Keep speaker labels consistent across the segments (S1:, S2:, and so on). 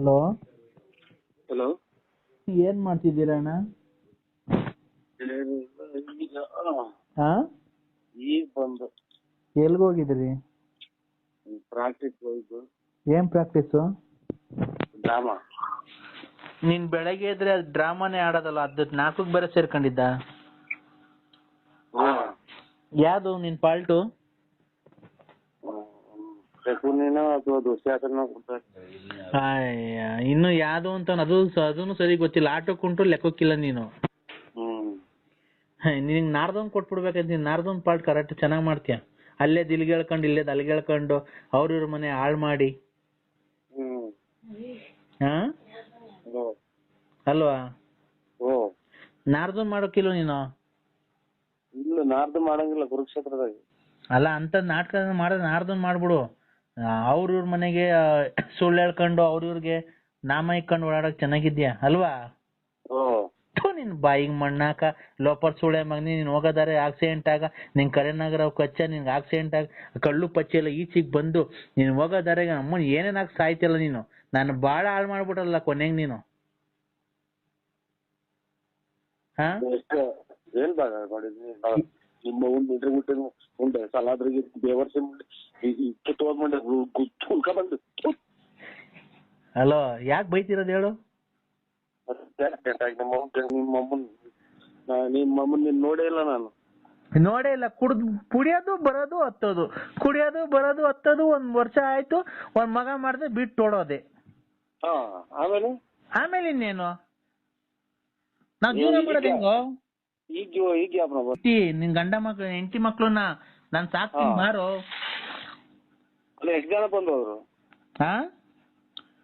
S1: Hello?
S2: Hello?
S1: ಏನ್ ಮಾಡ್ತಿದ್ದೀರ ಅಣ್ಣ? ಹಾ?
S2: ಈಗ ಬಂದು.
S1: ಎಲ್ಗ್ ಹೋಗಿದ್ರಿ?
S2: ಪ್ರಾಕ್ಟೀಸ್ ಹೋಯ್ತು
S1: ಏನ್ ಪ್ರಾಕ್ಟೀಸು?
S2: ಡ್ರಾಮಾ.
S1: ನೀನ್ ಬೆಳಗ್ಗೆ ಎದ್ರೆ ಅದ್ ಡ್ರಾಮಾನೇ ಆಡೋದಲ್ಲ ಅದ್ ನಾಲ್ಕಕ್ ಬೇರೆ ಸೇರ್ಕೊಂಡಿದ್ದ? ಯಾವ್ದು ನಿನ್ ಪಾಲ್ಟು
S2: ಶಕುನಿನ ಅಥವಾ ದುಶ್ಯಾಸನ ಕೊಡ್ತಾರೆ?
S1: ಅಯ್ಯ, ಇನ್ನು ಯಾವ್ದು ಅಂತ ಅದು ಅದನ್ನು ಸರಿ ಗೊತ್ತಿಲ್ಲ. ಆಟಕ್ಕುಂಟು ಲೆಕ್ಕಕ್ಕಿಲ್ಲ ನೀನು.
S2: ಹ್ಮ್.
S1: ನಿನ್ ನಾರ್ದೊಂದ್ ಕೊಟ್ಬಿಡ್ಬೇಕಂತ ನೀನ್ ನಾರ್ದೊಂದ್ ಪಾರ್ಟ್ ಕರೆಕ್ಟ್ ಚೆನ್ನಾಗ್ ಮಾಡ್ತೀಯ? ಅಲ್ಲೇ ದಿಲ್ಗೇಳ್ಕೊಂಡು ಇಲ್ಲೇ ದಲ್ಗೇಳ್ಕೊಂಡು ಅವ್ರ ಇವ್ರ ಮನೆ ಹಾಳ್ ಮಾಡಿ.
S2: ಹ್ಮ್.
S1: ಹಾ?
S2: ಓ
S1: ಅಲ್ವಾ?
S2: ಓ
S1: ನಾರ್ದೊಂದ್ ಮಾಡೋಕಿಲ್ಲ ನೀನು?
S2: ಇಲ್ಲ ನಾರ್ದು ಮಾಡಂಗಿಲ್ಲ ಕುರುಕ್ಷೇತ್ರದಾಗ.
S1: ಅಲ್ಲ ಅಂತ ನಾಟಕ ಮಾಡಿದ್ರೆ ನಾರ್ದೊಂದ್ ಮಾಡ್ಬಿಡು. ಅವ್ರ ಇವ್ರ ಮನೆಗೆ ಸುಳ್ಳು ಹೇಳ್ಕೊಂಡು ಅವ್ರ ಇವ್ರಿಗೆ ನಾಮ ಇಕ್ಕೊಂಡು ಓಡಾಡಕ್ ಚೆನ್ನಾಗಿದ್ಯಾ ಅಲ್ವಾ?
S2: ಓ
S1: ಥು, ನಿನ್ ಬಾಯಿಗೆ ಮಣ್ಣಾಕ ಲೋಪರ್ ಸುಳೆ ಮಗ್ನಿ ನೀನ್ ಹೋಗೋದಾರೆ ಆಕ್ಸಿಡೆಂಟ್ ಆಗ ನಿನ್ ಕರೆನಾಗರ ಕಚ್ಚ ನಿನ್ ಆಕ್ಸಿಡೆಂಟ್ ಆಗ ಕಳ್ಳು ಪಚ್ಚೆ ಎಲ್ಲ ಈಚೆಗೆ ಬಂದು ನೀನ್ ಹೋಗೋದಾರೆ ಅಮ್ಮ ಏನೇನಾಗ ಸಾಯ್ತಿಲ್ಲ ನೀನು? ನಾನು ಬಾಳ ಹಾಳು ಮಾಡ್ಬಿಟ್ಟಲ್ಲ ಕೊನೆಗೆ ನೀನು? ಹಾ?
S2: ಎಷ್ಟು ಏನ್ ನಿಮ್ಮ ಒಂದು ಬಿಟ್ಟು ಉಂಡೆ ಸಲಾದ್ರಿಗೆ ದೇವರ್ಸಿ ಮುಂಡೆ ಕಿತ್ತೋದ್ ಮುಂಡೆ ಉಳ್ಕ ಬಂದು.
S1: ಹಲೋ ಯಾಕೆ ಬೈತಿರೋದು ಹೇಳು?
S2: ನಿಮ್ಮ ನಿಮ್ಮ ಅಮ್ಮನ್ ನಿಮ್ಮ ಅಮ್ಮನ್ ನೀನ್ ನೋಡೇ ಇಲ್ಲ ನಾನು.
S1: ನೋಡೇ ಇಲ್ಲ. ಕುಡ್ದು ಕುಡಿಯೋದು ಬರೋದು ಹತ್ತೋದು. ಕುಡಿಯೋದು ಬರೋದು ಹತ್ತೋದು ಒಂದ್ ವರ್ಷ ಆಯ್ತು. ಒಂದ್ ಮಗ ಮಾಡ್ದೆ ಬಿಟ್ಟು ಓಡೋದೆ
S2: ಹಾ ಆಮೇಲೆ?
S1: ಆಮೇಲೆ ಇನ್ನೇನು ನಾವ್ ಜೀವನ ಮಾಡೋದು ಹೆಂಗೋ?
S2: ಈಗ ಈಗ ಯಾವ
S1: ಹೆಂಡ್ತಿ, ನಿನ್ ಗಂಡ ಮಕ್ಳು ಹೆಂಡತಿ ಮಕ್ಳನ್ನ ನಾನ್ ಸಾಕ್ತೀನಿ
S2: ಹಾ.
S1: ಮಾರು.
S2: ಅಲ್ಲ ಎಷ್ಟ್ ಜನ
S1: ಹಾ?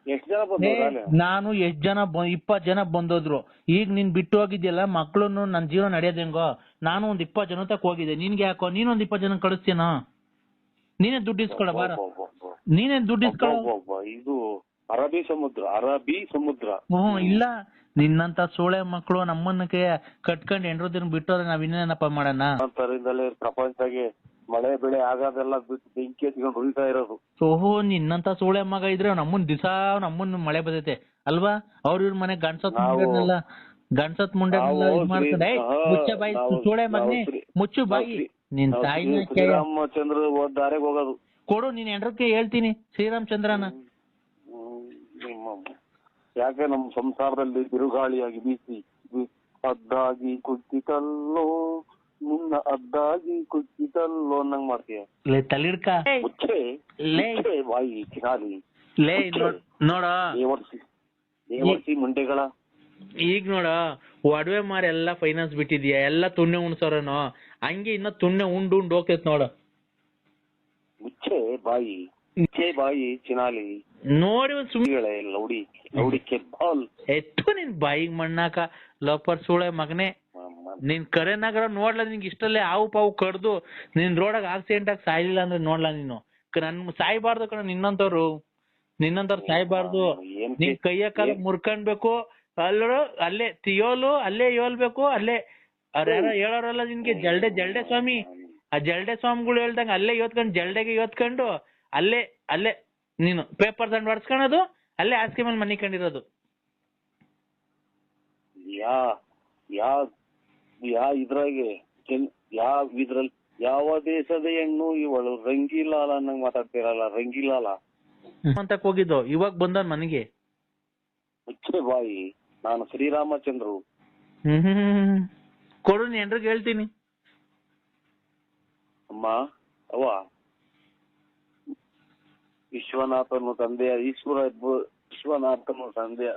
S2: ಎಷ್ಟ್ ಅಲ್ಲೇ?
S1: ನಾನು ಎಷ್ಟ್ ಜನ ಬ- ಇಪ್ಪತ್ ಜನ ಬಂದೋದ್ರು. ಈಗ ನೀನ್ ಬಿಟ್ಟು ಹೋಗಿದ್ಯಲ್ಲ ಮಕ್ಳನ್ನು ನನ್ ಜೀವನ ನಡೆಯೋದ್ ಹೆಂಗೋ? ನಾನು ಒಂದ್ ಇಪ್ಪತ್ ಜನ ತಕ್ ಹೋಗಿದ್ದೆ. ನಿನ್ಗೆ ಯಾಕೋ? ನೀನೊಂದ್ ಇಪ್ಪತ್ ಜನ ಕಳಿಸ್ತೀನ? ನೀನೇ ದುಡ್ಡು ಇಸ್ಕೊಳ ಬಾರ. ನೀನೇ ದುಡ್ಡು ಇಸ್ಕೊಳ.
S2: ಇದು ಅರಬ್ಬಿ ಸಮುದ್ರ ಅರಬ್ಬಿ ಸಮುದ್ರ.
S1: ಹ್ಮ್ ಇಲ್ಲ. ನಿನ್ನಂತ ಸೂಳೆ ಮಕ್ಕಳು ನಮ್ಮನ್ನಕ್ಕೆ ಕಟ್ಕೊಂಡು ಎಂಟ್ರು ದಿನ ಬಿಟ್ಟೋದ್ರೆ ನಾವ್ ಇನ್ನೇನಪ್ಪ ಮಾಡೋಣ?
S2: ಅಂತರಿಂದಲೇ ಪ್ರಪಂಚದಾಗೆ ಮಳೆ ಬೆಳೆ ಆಗೋದೆಲ್ಲ ಬಿಟ್ಟು ಬೆಂಕಿ ಹಚ್ಕೊಂಡು ಉಳಿತಾ ಇರೋದು.
S1: ಓಹೋ ನಿನ್ನಂತ ಸೂಳೆ ಮಗ ಇದ್ರೆ ನಮ್ಮನ್ ದಿಸಾ ನಮ್ಮನ್ ಮಳೆ ಬದೈತೆ. ಅಲ್ವಾ? ಅವ್ರ ಇವ್ರ ಮನೆ ಗಂಡ್ಸತ್
S2: ನಾವು-
S1: ಗಣಸತ್ ಗಂಡ್ಸತ್ ಮುಂಡೆನೆಲ್ಲ
S2: ನಾವು
S1: ಇದ್ ಮಾಡ್ಕೊಂಡು ಏಯ್,
S2: ಶ್ರೀ-
S1: ಮುಚ್ಚ ಬಾಯಿ ಸೂಳೆ
S2: ನಾವು
S1: ಮಗನೇ
S2: ಶ್ರೀ-
S1: ಮುಚ್ಚು ಬಾಯಿ.
S2: ನಾವು
S1: ನಿನ್
S2: ನಾವು
S1: ತಾಯಿನ
S2: ಶ್ರೀ- ಶ್ರೀರಾಮಚಂದ್ರ ದಾರಿಗೆ ಹೋಗೋದು.
S1: ಕೊಡು ನೀನ್ ಎಂಡ್ರಕ್ಕೆ ಹೇಳ್ತೀನಿ ಶ್ರೀರಾಮಚಂದ್ರನ.
S2: ಹ್ಮ್, ನಿಮ್ಮ ಯಾಕೆ ನಮ್ ಸಂಸಾರದಲ್ಲಿ ಬಿರುಗಾಳಿಯಾಗಿ ಬೀಸಿ ಅದ್ದಾಗಿ ಕುತ್ತಿತಲ್ಲೋ ನಿನ್ನ ಅದ್ದಾಗಿ ಕುತ್ತಿತಲ್ಲೋ ಅನ್ನಂಗ್ ಮಾಡ್ತೀಯ?
S1: ಲೇ ತಲಿಡ್ಕ
S2: ಮುಚ್ಚೆ
S1: ಲೇ.
S2: ಬಾಯಿ ಕಿರಾಲಿ.
S1: ಲೇ ನೋಡ್
S2: ದೇವರ್ಸಿ ಮುಂಡೆಗಳ.
S1: ಈಗ ನೋಡ ಒಡವೆ ಮಾರಿ ಎಲ್ಲಾ ಫೈನಾನ್ಸ್ ಬಿಟ್ಟಿದ್ಯಾ? ಎಲ್ಲಾ ತುಣ್ಣೆ ಉಣ್ಸೋರೇನೋ? ಹಂಗೆ ಇನ್ನ ತುಣ್ಣೆ ಉಂಡು ಉಂಡು ಹೋಗ್ತೈತ್ ನೋಡ.
S2: ಮುಚ್ಚೆ ಬಾಯಿ. ಮುಚ್ಚೆ ಬಾಯಿ ಚಿನಾಲಿ
S1: ನೋಡಿ ಒಂದ್
S2: ಸುಮ್ಮನೆ ಲೌಡಿ ಲೌಡಿ ಕೆ ಬಾಲ್
S1: ಎತ್ತು ನಿನ್ ಬಾಯಿಗ್ ಮಣ್ಣಾಕ ಲೋಪರ್ ಸೂಳೆ ಮಗನೇ. ನಿನ್ ಕರೆನಾಗರ ನೋಡ್ಲ ನಿನ್ಗೆ ಇಷ್ಟಲ್ಲೇ ಹಾವು ಪಾವು ಕಡ್ದು ನಿನ್ ರೋಡಾಗ ಆಕ್ಸಿಡೆಂಟ್ ಆಗಿ ಸಾಯ್ಲಿಲ್ಲ ಅಂದ್ರೆ ನೋಡ್ಲಾ ನೀನು? ಕ- ನನ್ ಸಾಯ್ಬಾರ್ದು ಕಣ ನಿನ್ನಂತವ್ರು. ನಿನ್ನಂತವ್ರು ಸಾಯ್ಬಾರ್ದು. ನಿನ್ ಕೈಯ ಕಾಲ ಮುರ್ಕಣ್ಬೇಕು ಅಲ್ಲ ಅಲ್ಲೇ ತಿಯೋಲು ಅಲ್ಲೇ ಯೋಲ್ಬೇಕು ಅಲ್ಲೇ ಅವ್ರ ಯಾರೋ ಹೇಳೋರಲ್ಲ ನಿನ್ಗೆ ಜಲ್ಡೆ ಜಲ್ಡೆ ಸ್ವಾಮಿ. ಆ ಜಲ್ಡೆ ಸ್ವಾಮಿಗಳು ಹೇಳ್ದಂಗ ಅಲ್ಲೇ ಇವತ್ಕೊಂಡು ಜಲ್ಡೆಗೆ ಇವತ್ಕೊಂಡು ಅಲ್ಲೇ ಅಲ್ಲೇ ನೀನು ಪೇಪರ್ ತಂದು ಹೊಡ್ಸ್ಕೊಳೋದು ಅಲ್ಲೇ ಹಾಸಿಗೆ ಮೇಲೆ ಮನಿ ಕಂಡಿರೋದು
S2: ಯಾ ಯಾ ಯಾ ಇದ್ರಾಗೆ ಯಾವ ಇದ್ರಲ್ಲಿ ಯಾವ ದೇಶದ ಹೆಣ್ಣು ಇವಳು? ರಂಗಿಲಾಲ ಅನ್ನಂಗ್ ಮಾತಾಡ್ತಿರಲ್ಲ ರಂಗಿಲಾಲ.
S1: ಅಂತ ಹೋಗಿದ್ದು? ಇವಾಗ ಬಂದ ಮನೆಗೆ?
S2: ಮುಚ್ಚೆ ಬಾಯಿ. ನಾನು ಶ್ರೀರಾಮಚಂದ್ರು.
S1: ಹ್ಮ್ ಕೊಡು ನೀ ಎಲ್ರಿಗೂ ಹೇಳ್ತೀನಿ.
S2: ಅಮ್ಮ ಅವ್ವ. ವಿಶ್ವನಾಥನು ತಂದೆಯ ಈಶ್ವರ ವಿಶ್ವನಾಥನು ತಂದೆಯ.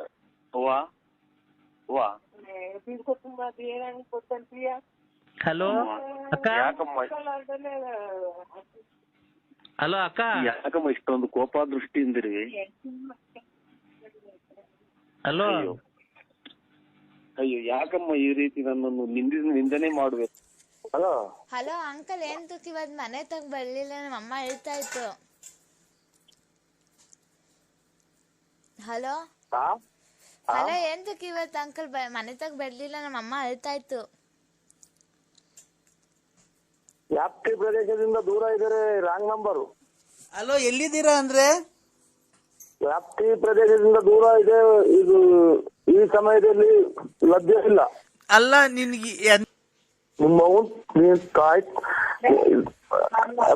S2: ವಾ ವಾ.
S1: ಹಲೋ ಅಕ್ಕ?
S2: ಯಾಕಮ್ಮ?
S1: ಹಲೋ ಅಕ್ಕ?
S2: ಯಾಕಮ್ಮ ಇಷ್ಟೊಂದು ಕೋಪ ದೃಷ್ಟಿಯಿಂದಿರಿ?
S1: ಹಲೋ
S2: ಅಯ್ಯೋ. ಅಯ್ಯೋ ಯಾಕಮ್ಮ ಈ ರೀತಿ ನನ್ನನ್ನು ನಿಂದ ನಿಂದನೆ ಮಾಡುವೆ? ಹಲೋ
S3: ಹಲೋ ಅಂಕಲ್ ಏನ್ ತುಕ್ ಇವತ್ ಮನೆ ತಗ ಬರ್ಲಿಲ್ಲ ನಮ್ಮ ಅಮ್ಮ ಹೇಳ್ತಾ ಇತ್ತು ಹಲೋ? ಹಲೋ ಎಂತಕ್ಕೆ ಇವತ್ತು ಇವತ್ ಅಂಕಲ್ ಮನೆ ತಗ ಬರ್ಲಿಲ್ಲ ನಮ್ಮ ಅಮ್ಮ ಅಳ್ತಾ ಇತ್ತು
S2: ವ್ಯಾಪ್ತಿ ಪ್ರದೇಶದಿಂದ ದೂರ ಇದ್ದಾರೆ ರಾಂಗ್ ನಂಬರು
S4: ಹಲೋ ಎಲ್ಲಿದ್ದೀರಾ ಅಂದ್ರೆ? ವ್ಯಾಪ್ತಿ ಪ್ರದೇಶದಿಂದ ದೂರ ಇದೆ ಇದು ಈ ಸಮಯದಲ್ಲಿ ಲಭ್ಯ ಇಲ್ಲ.
S5: ಅಲ್ಲ ನಿನ್ಗೆ ಎನ್-
S4: ನಿಮ್ಮ ನೀನ್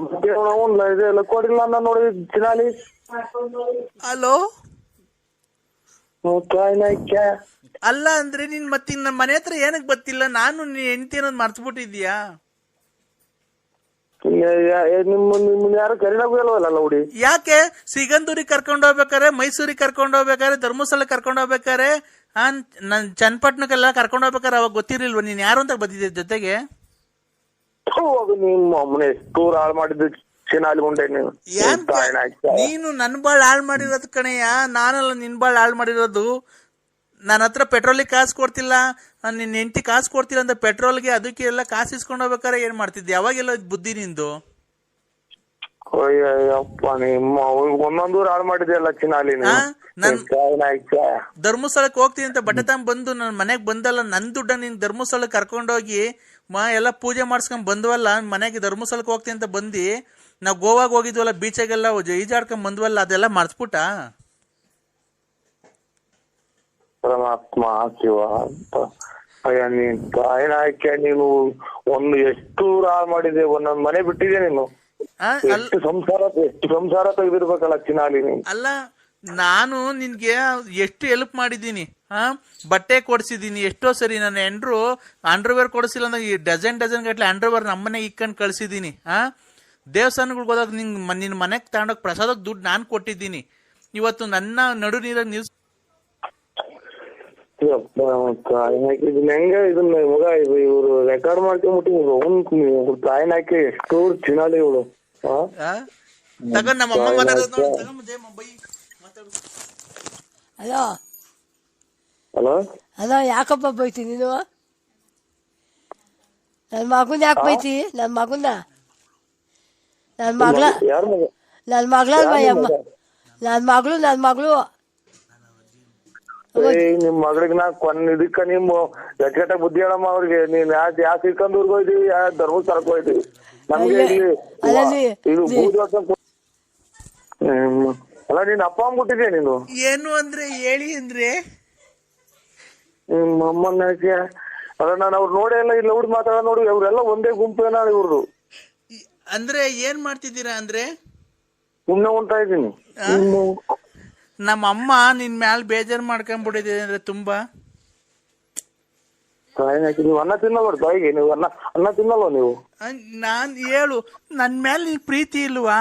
S4: ಮತ್ತೆ ನಾವು ಇದೆಲ್ಲ ಕೊಡಿಲ್ಲ ನಾನು ನೋಡಿ ಚಿನಾಲಿ.
S5: ಹಲೋ? ಅಲ್ಲ ಅಂದ್ರೆ ನೀನ್ ಮತ್ತೆ ನನ್ನ ಮನೆ ಹತ್ರ ಏನಕ್ ಬರ್ತಿಲ್ಲ ನಾನು ನೀನ್ ಹೆಂಡತಿ ಅನ್ನೋದು
S4: ಕರಿನಾಗೂ ಇಲ್ವಲ್ಲ
S5: ಯಾಕೆ? ಸಿಗಂದೂರಿಗೆ ಕರ್ಕೊಂಡು ಹೋಗ್ಬೇಕಾರೆ ಮೈಸೂರಿಗೆ ಕರ್ಕೊಂಡು ಹೋಗ್ಬೇಕಾರೆ ಧರ್ಮಸ್ಥಳ ಕರ್ಕೊಂಡು ಹೋಗ್ಬೇಕಾರೆ ನನ್ ಚನ್ನಪಟ್ಟಣಕ್ಕೆಲ್ಲ ಕರ್ಕೊಂಡು ಹೋಗ್ಬೇಕಾರೆ ಅವಾಗ ಗೊತ್ತಿರ್ಲಿಲ್ವ? ನೀನ್ ಯಾರು ಅಂತ ಬಂದಿದ್ದೆ ಜೊತೆಗೆ?
S4: ಮಾಡಿದ್ದು. ನೀನು
S5: ನೀನು ನನ್ ಬಾಳ್ ಹಾಳ್ ಮಾಡಿರೋದು ಕಣಯ್ಯ. ನಾನಲ್ಲ ನಿನ್ ಬಾಳ್ ಹಾಳ್ ಮಾಡಿರೋದು. ನನ್ನ ಹತ್ರ ಪೆಟ್ರೋಲಿಗೆ ಕಾಸು ಕೊಡ್ತಿಲ್ಲ. ನಾನ್ ಹೆಂಡತಿ ಕಾಸು ಕೊಡ್ತಿಲ್ಲ ಅಂತ ಪೆಟ್ರೋಲ್ಗೆ ಅದಕ್ಕೆ ಎಲ್ಲ ಕಾಸು ಇಸ್ಕೊಂಡು ಹೋಗ್ಬೇಕಾರೆ ಏನ್ ಮಾಡ್ತಿದ್ದೆ? ಯಾವಾಗೆಲ್ಲ ಬುದ್ಧಿ ನಿಂದು?
S4: ಅಯ್ಯಪ್ಪ ನಿಮ್ಮ ಹಾಳು ಮಾಡಿದೆಯಲ್ಲ?
S5: ನನ್- ಧರ್ಮಸ್ಥಳಕ್ಕೆ ಹೋಗ್ತೀನಿ ಅಂತ ಬಟ್ಟೆ ತಗೊಂಡ್ ಬಂದು ನನ್ನ ಮನೆಗೆ ಬಂದಲ್ಲ ನನ್ ದುಡ್ಡ ನೀನ್ ಧರ್ಮಸ್ಥಳಕ್ಕೆ ಕರ್ಕೊಂಡೋಗಿ ಮಾ ಎಲ್ಲ ಪೂಜೆ ಮಾಡಿಸ್ಕೊಂಡ್ ಬಂದ್ವಲ್ಲ ಮನೆಗೆ ಧರ್ಮಸ್ಥಳಕ್ಕೆ ಹೋಗ್ತೀನಿ ಅಂತ ಬಂದು ನಾವು ಗೋವಾಗ ಹೋಗಿದ್ವಲ್ಲ ಬೀಚಾಗೆಲ್ಲ ಈಜಾಡ್ಕೊಂಡ್ ಬಂದ್ವಲ್ಲ ಅದೆಲ್ಲ ಮರ್ಸ್ಬಿಟ್ಟ
S4: ಪರಮಾತ್ಮ ಶಿವ ಅಂತ. ಅಯ್ಯ ನೀನ್ ಕಾಯ್ ನಾಯ್ಕ ನೀನು ಒಂದು ಎಷ್ಟು ಹಾಳು ಮಾಡಿದೆ ಒಂದೊಂದ್ ಮನೆ ಬಿಟ್ಟಿದೆ ನೀನು? ಎಷ್ಟು ಸಂಸಾರ ಎಷ್ಟು ಸಂಸಾರ ತೆಗೆದಿರ್ಬೇಕಲ್ಲ ಚಿನಾಲಿ ನೀನು?
S5: ಅಲ್ಲ ನಾನು ನಿನ್ಗೆ ಎಷ್ಟು ಹೆಲ್ಪ್ ಮಾಡಿದ್ದೀನಿ ಹಾ ಬಟ್ಟೆ ಕೊಡ್ಸಿದೀನಿ ಎಷ್ಟೋ ಸರಿ ನನ್ನ ಎಂಡ್ರು ಅಂಡರ್ವೇರ್ ಕೊಡಿಸಿಲ್ಲ ಅಂದ್ರೆ ಈ ಡಜನ್ ಡಜನ್ ಗಟ್ಲೆ ಅಂಡರ್ವೇರ್ ನಮ್ಮನೆ ಇಕ್ಕಂಡ್ ಕಳ್ಸಿದೀನಿ ಹಾ ದೇವಸ್ಥಾನಗಳಿಗೆ ಹೋದಾಗ ನಿಂಗ್ ನಿನ್ನ ನಿನ್ ಮನೆಗೆ ತಗೊಂಡೋಗಿ ಪ್ರಸಾದಕ್ಕೆ ದುಡ್ಡು ನಾನು ಕೊಟ್ಟಿದ್ದೀನಿ. ಇವತ್ತು ನನ್ನ ನಡು ನೀರಾಗ ನಿಲ್ಸ್
S4: ಹೆಂಗ ಇದನ್ನ ಮಗ ಇದು ಇವ್ರು ರೆಕಾರ್ಡ್ ಮಾಡ್ಕೊಂಬಿಟ್ಟು ಕಾಯ್ ಹಾಕಿ ಎಷ್ಟು ಚಿನಾಲಿ ಇವಳು?
S5: ತಗೊಂಡ್ ನಮ್ಮ ಅಮ್ಮ
S6: ಹಲೋ?
S4: ಹಲೋ?
S6: ಹಲೋ ಯಾಕಪ್ಪ ಬೈತಿ ನೀನು? ನನ್ನ ಮಗುನ್ ಯಾಕೆ ಬೈತಿ? ನನ್ನ ಮಗನ? ನನ್ನ ಮಗಳ
S4: ಯಾರ ಮಗ
S6: ನನ್ನ ಮಗಳ ಅಮ್ಮ ನನ್ನ ಮಗಳು ನನ್ನ ಮಗಳು.
S4: ಏಯ್ ನಿಮ್ ಮಗಳಿಗೆ ನಾ ಕೊನ್ ಇದಕ್ಕ ನಿಮ್ಮ ಕೆಟ್ಟ ಬುದ್ಧಿ ಹೇಳಮ್ಮ ಅವ್ರಿಗೆ. ನೀನ್ ಯಾ ಯಾ ಶ್ರೀಕಂದೂರ್ಗ್ ಹೋಯ್ದಿವಿ ಯಾ ಧರ್ಮಸ್ಥಳಕ್ಕೆ ಹೋಯ್ದಿವಿ ನಮ್ಗೆ ಇಲ್ಲಿ
S6: ಅಲ್ಲ ನೀ-
S4: ಇದು
S6: ನೀ-
S4: ಕೊ- ಹ್ಮ್. ಅಲ್ಲ ನೀನ್ ಅಪ್ಪ ಅಂದ್ಬಿಟ್ಟಿದ್ಯಾ ನೀನು?
S5: ಏನು ಅಂದ್ರೆ ಹೇಳಿ ಅಂದ್ರೆ?
S4: ನಿಮ್ಮ ಅಮ್ಮನ ಅಲ್ಲ ನಾನು ಅವ್ರು ನೋಡೇ ಇಲ್ಲ ಇಲ್ಲ ಹುಡುಗ ಮಾತಾಡ ನೋಡಿ ಅವ್ರೆಲ್ಲ ಒಂದೇ ಗುಂಪೇನ ಇವ್ರದು?
S5: ಈ- ಅಂದ್ರೆ ಏನ್ ಮಾಡ್ತಿದ್ದೀರಾ ಅಂದ್ರೆ?
S4: ಸುಮ್ನೆ ಉಂಟಾ ಇದ್ದೀನಿ.
S5: ನಮ್ಮ ಅಮ್ಮ ನಿನ್ ಮ್ಯಾಲ್ ಬೇಜಾರ್ ಮಾಡ್ಕೊಂಡ್ಬಿಟ್ಟಿದೆ ಅಂದ್ರೆ ತುಂಬಾ.
S4: ನೀವು ಅನ್ನ ತಿನ್ನಲ್ವ ತಾಯಿಗೆ ನೀವು ಅನ್ನ ಅನ್ನ ತಿನ್ನಲ್ವ ನೀವು?
S5: ನಾನ್ ಹೇಳು ನನ್ ಮೇಲೆ ನಿನ್ ಪ್ರೀತಿ ಇಲ್ವಾ?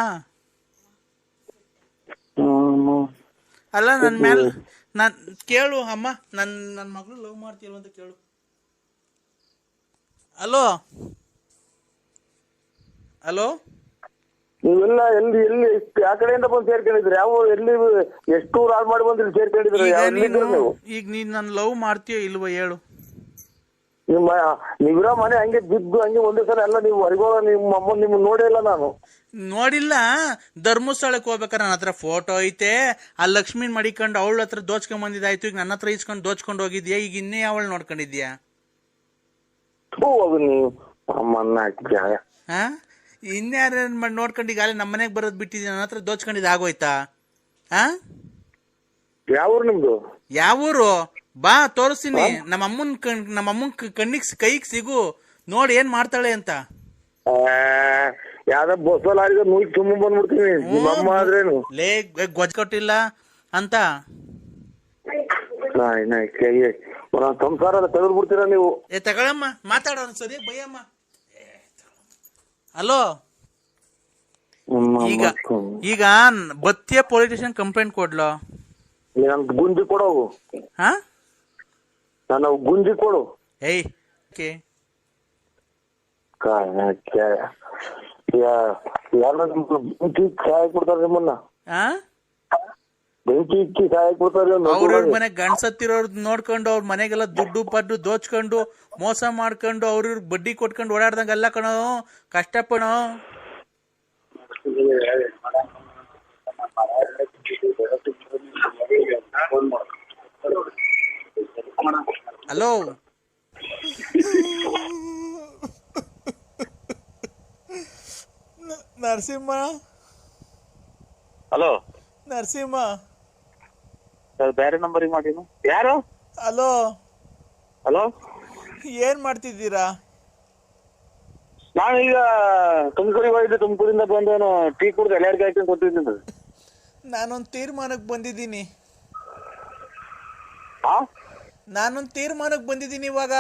S5: ಅಲ್ಲ ನನ್ ಮ್ಯಾಲ್ ನಾನ್ ಕೇಳು ಅಮ್ಮ. ನನ್ ನನ್ ಮಗಳು ಲವ್ ಮಾಡ್ತೀಲ್ವ ಅಂತ ಕೇಳು. Hello hello?
S4: ನೀವೆಲ್ಲ ಎಲ್ಲಿ ಎಲ್ಲಿ ಎಷ್ಟು ಆ ಕಡೆಯಿಂದ ಬಂದು ಸೇರ್ಕೊಂಡಿದ್ರಿ ಯಾವ ಎಲ್ಲಿ ಎಷ್ಟು ಹಾಳು ಮಾಡಿ ಬಂದ್ರಿ ಸೇರ್ಕೊಂಡಿದ್ರಿ
S5: ಈಗ
S4: ಯಾವ
S5: ನೀನು
S4: ಎಲ್ಲಿದ್ದೀರಿ ನೀವು?
S5: ಈಗ ನೀನ್ ನನ್ ಲವ್ ಮಾಡ್ತೀಯ ಇಲ್ವೋ ಹೇಳು.
S4: ನಿಮ್ಮ ನೀವಿರೋ ಮನೆ ಹಂಗೆ ಬಿದ್ದು ಹಂಗೆ ಒಂದೇ ಸಲ ಎಲ್ಲ ನೀವು ಹೊರಗೋಗ ನಿಮ್ಮ ಅಮ್ಮ ನಿಮ್ ನೋಡೇ ಇಲ್ಲ ನಾನು.
S5: ನೋಡಿಲ್ಲ ಧರ್ಮಸ್ಥಳಕ್ಕೆ ಹೋಗ್ಬೇಕಾರೆ ನನ್ನ ಹತ್ರ ಫೋಟೋ ಐತೆ. ಆ ಲಕ್ಷ್ಮೀನ್ ಮಡಿಕೊಂಡು ಅವಳ ಹತ್ರ ದೋಚ್ಕೊಂಡ್ ಬಂದಿದ್ದಾಯ್ತು. ಈಗ ನನ್ನ ಹತ್ರ ಇಸ್ಕೊಂಡು ದೋಚ್ಕೊಂಡು ಹೋಗಿದ್ಯಾ? ಈಗ ಇನ್ನೇ ಅವಳು ನೋಡ್ಕೊಂಡಿದ್ಯಾ?
S4: ಥೂ ಅದು ನೀವು ಅಮ್ಮನ್ನ ಜಾಗ
S5: ಹಾ ಇನ್ಯಾರ ನೋಡ್ಕೊಂಡು ಈಗಾಗಲೇ ನಮ್ಮ ಮನೆಗೆ ಬರೋದು ಬಿಟ್ಟಿದ್ದೀನಿ ನನ್ನ ಹತ್ರ ದೋಚ್ಕೊಂಡಿದ್ದು ಆಗೋಯ್ತಾ? ಹಾ
S4: ಯಾವ ಊರು ನಿಮ್ದು?
S5: ಯಾವ ಊರು ಬಾ ತೋರಿಸ್ತೀನಿ. ನಮ್ಮ ಅಮ್ಮನ್ ಕಣ್ ನಮ್ಮ ಅಮ್ಮನ್ ಕಣ್ಣಿಗೆ ಕೈಗೆ ಸಿಗು. ನೋಡಿ ಏನ್ ಮಾಡ್ತಾಳೆ ಅಂತ.
S4: ಆ, ಯಾವ್ದೋ ಬಸ್ಸಲ್ಲಿ ಆಡಿದ್ರೆ ನೂಲ್ ತುಂಬ ಬಂದ್ಬಿಡ್ತೀನಿ. ನಿಮ್ಮ ಅಮ್ಮ ಆದ್ರೇನು?
S5: ಲೇ ಗೊಜ್ಜ ಕೊಟ್ಟಿಲ್ಲ ಅಂತ.
S4: ನಾಯ್ ನಾಯ್ ಕೈ ಸಂಸಾರ ತೆಗೆದು ಬಿಡ್ತೀರಾ ನೀವು?
S5: ಏ ತಗೊಳಮ್ಮ. ಮಾತಾಡೋಣ ಸರಿ ಬೈಯಮ್ಮ. ಹಲೋ ಈಗ ಈಗ ಬತ್ತಿಯ ಪೊಲೀಸ್ ಸ್ಟೇಷನ್ ಕಂಪ್ಲೇಂಟ್ ಕೊಡ್ಲೋ?
S4: ನನ್ ಗುಂಜಿ ಕೊಡೋವು
S5: ಹಾ?
S4: ನನ್ನ ಗುಂಜಿ ಕೊಡು.
S5: ಏಯ್ ಓಕೆ.
S4: ಕಾಯ್ ಗುಂಜಿ ಚಾಯ್ ಕೊಡ್ತಾರೆ ನಿಮ್ಮನ್ನ?
S5: ಹಾ
S4: ಬೆಂಕಿ ಇಕ್ಕಿ
S5: ಅವ್ರವ್ರ ಮನೆ ಗಂಡ್ಸತ್ತಿರೋರ್ ನೋಡ್ಕೊಂಡು ಅವ್ರ ಮನೆಗೆಲ್ಲ ದುಡ್ಡು ಪಡ್ಡು ದೋಚ್ಕೊಂಡು ಮೋಸ ಮಾಡ್ಕೊಂಡು ಅವ್ರ ಬಡ್ಡಿ ಕೊಟ್ಕೊಂಡು ಓಡಾಡ್ದಂಗೆಲ್ಲ ಕಣೋ ಕಷ್ಟಪಡೋ. ಹಲೋ. ನರಸಿಂಹ?
S2: ಹಲೋ.
S5: ನರಸಿಂಹ?
S2: ಬೇರೆ ನಂಬರ್ ಮಾಡಿನು ಯಾರು?
S5: ಹಲೋ?
S2: ಹಲೋ?
S5: ಏನ್ ಮಾಡ್ತಿದ್ದೀರಾ?
S2: ನಾನು ಈಗ ತುಮಕೂರಿಗೆ ಹೋಗಿದ್ದೆ ತುಮಕೂರಿಂದ ಬಂದೇನು ಟೀ ಕುಡಿದು ಎಲ್ಲಾರ್ಗೆ ಹಾಕೊಂಡು ಕೊಟ್ಟಿದ್ದೀನಿ
S5: ನಾನೊಂದು ತೀರ್ಮಾನಕ್ಕೆ ಬಂದಿದ್ದೀನಿ.
S2: ಹಾ
S5: ನಾನೊಂದು ತೀರ್ಮಾನಕ್ಕೆ ಬಂದಿದ್ದೀನಿ ಇವಾಗ.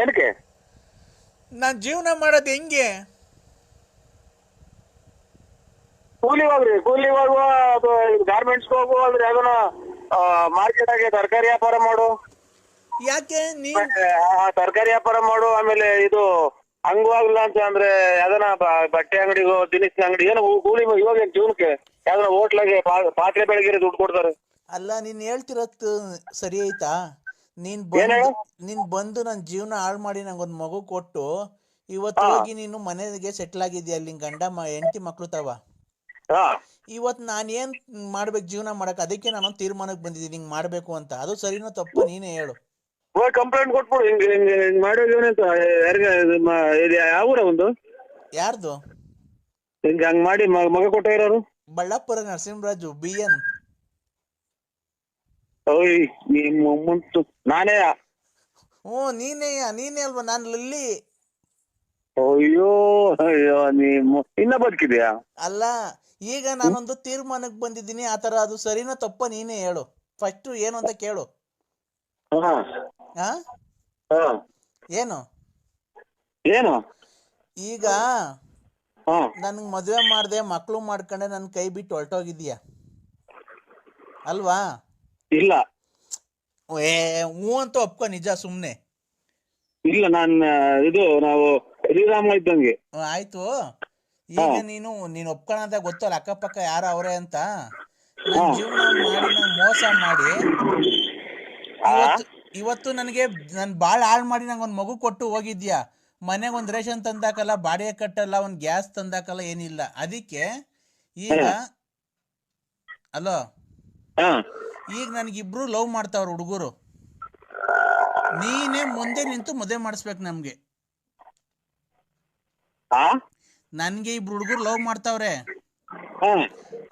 S2: ಏನಕ್ಕೆ?
S5: ನಾನು ಜೀವನ ಮಾಡೋದು ಹೆಂಗೆ?
S2: ಕೂಲಿ ಹೋಗ್ರಿ ಕೂಲಿ ಹೋಗುವ ಅದು ಗಾರ್ಮೆಂಟ್ಸ್ ಹೋಗುವ ಅಂದ್ರೆ ಯಾವ್ದನ ಮಾರ್ಕೆಟ್ ಆಗಿ ತರಕಾರಿ ವ್ಯಾಪಾರ ಮಾಡು.
S5: ಯಾಕೆ? ನೀನ್
S2: ತರಕಾರಿ ವ್ಯಾಪಾರ ಮಾಡು ಆಮೇಲೆ ಇದು ಹಂಗವಾಗ್ಲಿಲ್ಲ ಅಂತ ಅಂದ್ರೆ ಯಾವ್ದನ ಬಟ್ಟೆ ಅಂಗಡಿಗೋ ದಿನಸಿನ ಅಂಗಡಿ ಏನೋ ಕೂಲಿ ಇವಾಗ ಜೀವನಕ್ಕೆ? ಯಾವ್ದನ ಹೋಟ್ಲಾಗೆ ಪಾತ್ರೆ ಬೆಳಗ್ಗೆ ದುಡ್ಡು ಕೊಡ್ತಾರೆ.
S5: ಅಲ್ಲ ನೀನ್ ಹೇಳ್ತಿರತ್ ಸರಿ ಆಯ್ತಾ? ನೀನ್ ಬಂದು ನೀನ್ ಬಂದು ನನ್ ಜೀವನ ಹಾಳು ಮಾಡಿ ನಂಗೊಂದ್ ಮಗು ಕೊಟ್ಟು ಇವತ್ತು ಹೋಗಿ ನೀನು ಮನೆಗೆ ಸೆಟ್ಲ್ ಆಗಿದ್ಯಾ ಅಲ್ಲಿ ಗಂಡ ಹೆಂಡತಿ ಮಕ್ಳು ತವ?
S2: ಹಾ.
S5: ಇವತ್ತು ನಾನು ಏನ್ ಮಾಡ್ಬೇಕು ಜೀವನ ಮಾಡಕ್ ಅದಕ್ಕೆ ನಾನು ತೀರ್ಮಾನಕ್ಕೆ ಬಂದಿದ್ದೀನಿ ಹಿಂಗ್ ಮಾಡ್ಬೇಕು ಅಂತ. ಅದು ಸರಿನೋ ತಪ್ಪು ನೀನೇ ಹೇಳು.
S2: ಕಂಪ್ಲೇಂಟ್ ಕೊಟ್ಬಿಡು ಹಿಂಗೆ ಹಿಂಗೆ ಹಿಂಗ್ ಮಾಡಿದ್ವಿ ಅಂತ ಯಾರಿಗೆ ಇದು ಯಾವ ಊರ ಒಂದು?
S5: ಯಾರ್ದು?
S2: ಹಿಂಗೆ ಹಂಗ್ ಮಾಡಿ ಮ- ಮಗ ಕೊಟ್ಟ ಇರೋರು?
S5: Ballapura Narasimharaju B N.
S2: ಓಯ್ ನಿಮ್ಮ ಮುಂತು ನಾನೇ
S5: ಹ್ಞೂ ನೀನೇ ನೀನೇ ಅಲ್ವಾ ನಾನು ಲಲ್ಲಿ.
S2: ಅಯ್ಯೋ ಅಯ್ಯೋ ನಿಮ್ಮ ಇನ್ನ ಬದುಕಿದ್ಯಾ?
S5: ಅಲ್ಲ ಈಗ ನಾನೊಂದು ತೀರ್ಮಾನಕ್ಕೆ ಬಂದಿದ್ದೀನಿ. ಆ ತರ ಅದು ಸರಿನ ತಪ್ಪ ನೀನೇ ಹೇಳು. ಫಸ್ಟ್ ಏನು ಅಂತ ಕೇಳು. ಏನು?
S2: ಏನು?
S5: ಈಗ ನನ್ಗೆ ಮದುವೆ ಮಾಡ್ದೆ ಮಕ್ಕಳು ಮಾಡ್ಕೊಂಡೆ ನನ್ನ ಕೈ ಬಿಟ್ಟು ಹೊರಟೋಗಿದ್ಯಾ ಅಲ್ವಾ?
S2: ಇಲ್ಲ.
S5: ಏ ಹೂ ಅಂತ ಒಪ್ಕೊ ನಿಜ ಸುಮ್ನೆ.
S2: ಇಲ್ಲ ನಾನು ಇದು ನಾವು ಶ್ರೀರಾಮ ಇದ್ದಂಗೆ.
S5: ಆಯ್ತು. ಈಗ ನೀನು ನೀನು ಒಪ್ಕೊಳಂತ ಗೊತ್ತಲ್ಲ ಅಕ್ಕಪಕ್ಕ ಯಾರ ಅವರೇ ಅಂತ. ಜೀವನ ಮಾಡಿ ಮೋಸ ಮಾಡಿ. ಇವತ್ತು ಇವತ್ತು ನನಗೆ ನನ್ ಬಾಳ್ ಹಾಳು ಮಾಡಿ ನಂಗೆ ಒಂದು ಮಗು ಕೊಟ್ಟು ಹೋಗಿದ್ಯಾ? ಮನೆಗೆ ಒಂದು ರೇಷನ್ ತಂದಾಕಲ್ಲ ಬಾಡಿಗೆ ಕಟ್ಟಲ್ಲ ಒಂದ್ ಗ್ಯಾಸ್ ತಂದಾಕಲ್ಲ ಏನಿಲ್ಲ. ಅದಕ್ಕೆ ಈಗ ಅಲೋ?
S2: ಹಾ.
S5: ಈಗ ನನಗಿಬ್ರು ಲವ್ ಮಾಡ್ತಾವ್ರ ಹುಡುಗರು. ನೀನೇ ಮುಂದೆ ನಿಂತು ಮದುವೆ ಮಾಡಿಸ್ಬೇಕು ನಮ್ಗೆ.
S2: ಹಾ
S5: ನನ್ಗೆ ಇಬ್ರು ಹುಡುಗರು ಲವ್ ಮಾಡ್ತಾವ್ರೆ.